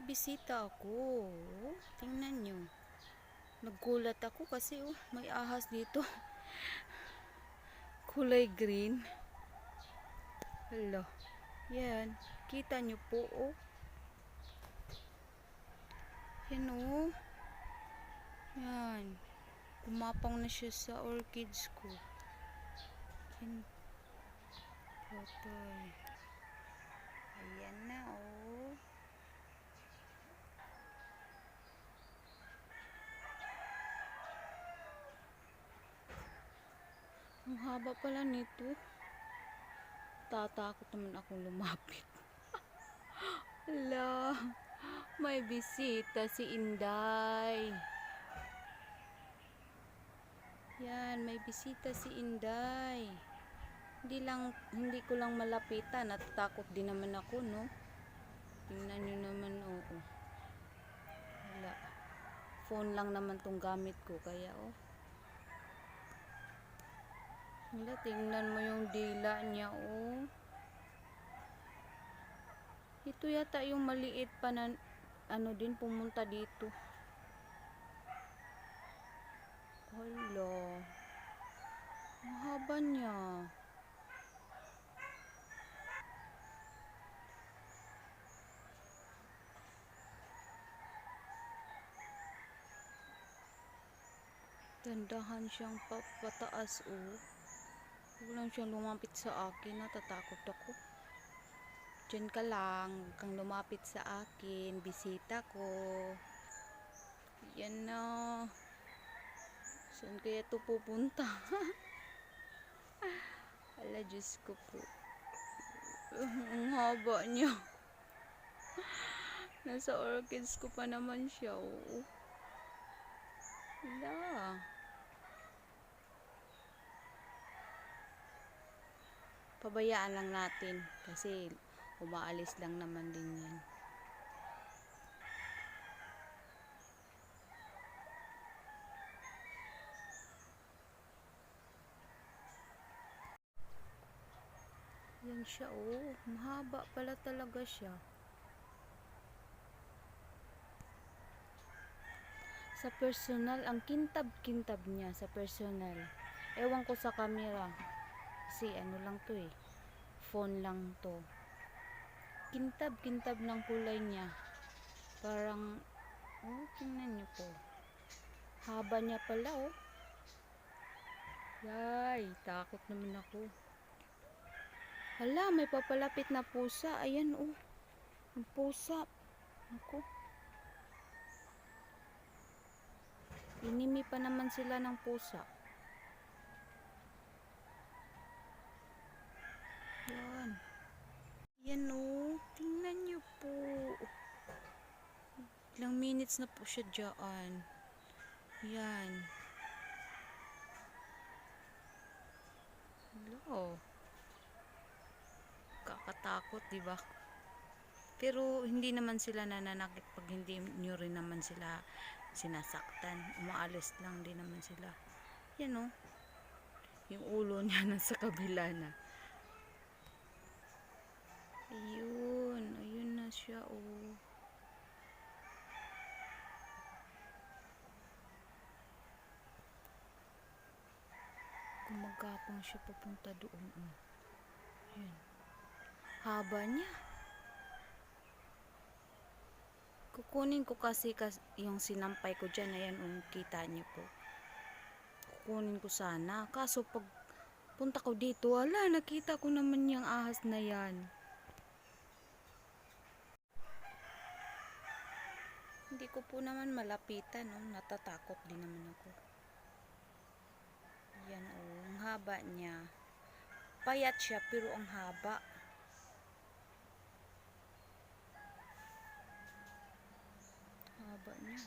May bisita ako. Tingnan nyo. Nagulat ako kasi oh, may ahas dito. Kulay green. Hala. Yan. Kita nyo po oh. Yan oh. Yan. Kumapang na siya sa orchids ko. Yan. Patay. Ayan na oh. Ang haba pala nito. Tatakot naman akong lumapit. Hala, may bisita si Inday. Yan, may bisita si Inday. Hindi lang, hindi ko lang malapitan. Natatakot din naman ako, no? Tingnan nyo naman, oo. Wala. Phone lang naman tong gamit ko, kaya, oh. Wala, tingnan mo yung dila niya, oh. Ito yata yung maliit pa na, ano din, pumunta dito. Hala. Ang haba niya. Dandahan siyang papataas, oh. Huwag lang siyang lumapit sa akin. Natatakot ako. Diyan ka lang. Kang lumapit sa akin. Bisita ko. Yan na. Saan kaya ito pupunta? Ala, Diyos ko po. Ang haba niya. Nasa orchids ko pa naman siya. Oo. Ala. Pabayaan lang natin. Kasi umaalis lang naman din yan. Yan siya, oh. Mahaba pala talaga siya. Sa personal, ang kintab-kintab niya sa personal. Ewan ko sa camera. Kasi ano lang to eh. Phone lang to. Kintab-kintab ng kulay niya. Parang, oh, tingnan niyo po. Haba niya pala, oh. Yay, takot naman ako. Hala, may papalapit na pusa. Ayan, oh. Ang pusa. Ako. Inimi pa naman sila ng pusa. Yan. Yan, oh. Tingnan niyo po. Ilang minutes na po siya dyan. Yan. Hello kakatakot, di ba? Pero hindi naman sila nananakit pag hindi nyo rin naman sila sinasaktan. Umaalis lang din naman sila. Yan o. Yung ulo niya nasa kabila na. Ayun. Ayun na siya o. Gumagapang siya papunta doon. Oh. Yan. Haba niya. Kukunin ko kasi kas yung sinampay ko dyan. Ayan, um, kita niyo po. Kukunin ko sana. Kaso pag punta ko dito, wala, nakita ko naman yung ahas na yan. Hindi ko po naman malapitan, no? natatakot din naman ako. Yan, oh, ang haba niya. Payat siya, pero ang haba. Haba niya.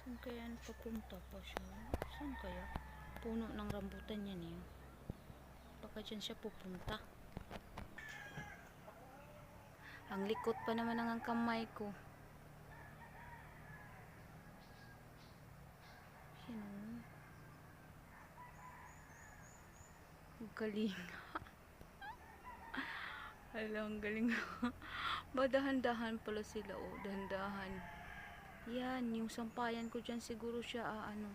Saan kaya papunta pa siya? Saan kaya? Puno ng rambutan yan eh. Baka dyan siya pupunta. Ang likot pa naman ng ang kamay ko. Yan oh. Ang galing. Hala, ang galing. ba dahan-dahan pala sila, oh. Dahan-dahan. Yan, yung sampayan ko dyan siguro siya, ah, ano.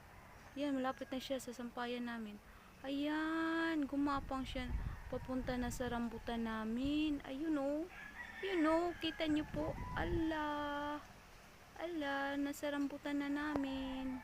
Yan, malapit na siya sa sampayan namin. Ayan, gumapang siya. Papunta na sa rambutan namin. Ayun, oh. Yun, oh. Kita nyo po. Ala. Ala, nasa rambutan na namin.